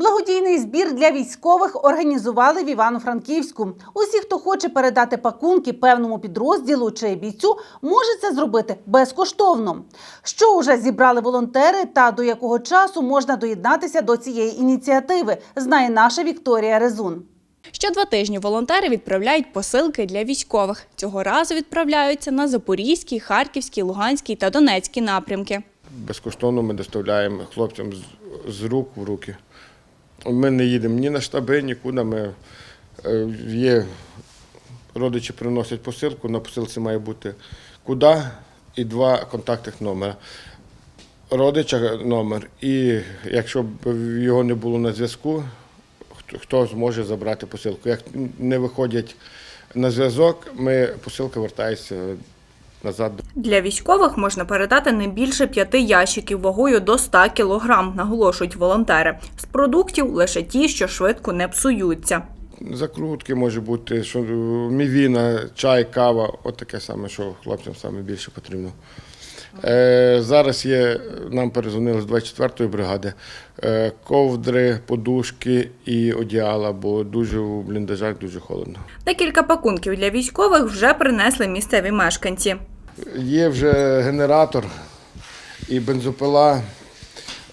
Благодійний збір для військових організували в Івано-Франківську. Усі, хто хоче передати пакунки певному підрозділу чи бійцю, може це зробити безкоштовно. Що уже зібрали волонтери та до якого часу можна доєднатися до цієї ініціативи, знає наша Вікторія Резун. Що два тижні волонтери відправляють посилки для військових. Цього разу відправляються на Запорізький, Харківський, Луганський та Донецький напрямки. Безкоштовно ми доставляємо хлопцям з рук в руки. Ми не їдемо ні на штаби, нікуди. Ми, е, є, родичі приносять посилку, на посилці має бути куди і два контактних номера. Родича номер, і якщо б його не було на зв'язку, хто, зможе забрати посилку. Як не виходять на зв'язок, ми, посилка вертається назад Для військових можна передати не більше п'яти ящиків вагою до 100 кілограм, наголошують волонтери. З продуктів лише ті, що швидко не псуються. Закрутки може бути, що е, мівіна, чай, кава, от таке саме, що хлопцям саме більше потрібно. Е, зараз є, нам перезвонили з 24-ї бригади, е, ковдри, подушки і одіяла, бо дуже у бліндажах дуже холодно. Декілька пакунків для військових вже принесли місцеві мешканці. Є вже генератор і бензопила.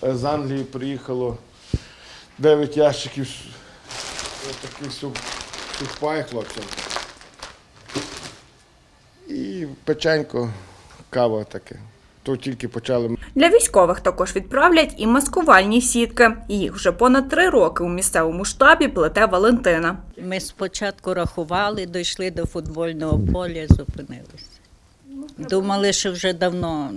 Е, З Англії приїхало 9 ящиків таких сухпай хлопцям. І печенько, кава таке. То тільки почали. Для військових також відправлять і маскувальні сітки. Їх вже понад три роки у місцевому штабі плете Валентина. Ми спочатку рахували, дійшли до футбольного поля, зупинилися. Думали, що вже давно.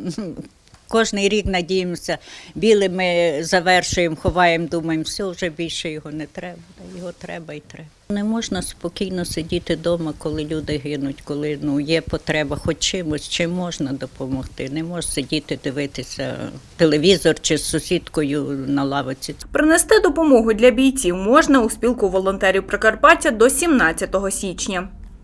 Кожний рік надіємося, біле ми завершуємо, ховаємо, думаємо, все, вже більше його не треба. Його треба і треба. Не можна спокійно сидіти вдома, коли люди гинуть, коли ну, є потреба хоч чимось, чим можна допомогти. Не можна сидіти, дивитися телевізор чи з сусідкою на лавиці. Принести допомогу для бійців можна у спілку волонтерів Прикарпаття до 17 січня.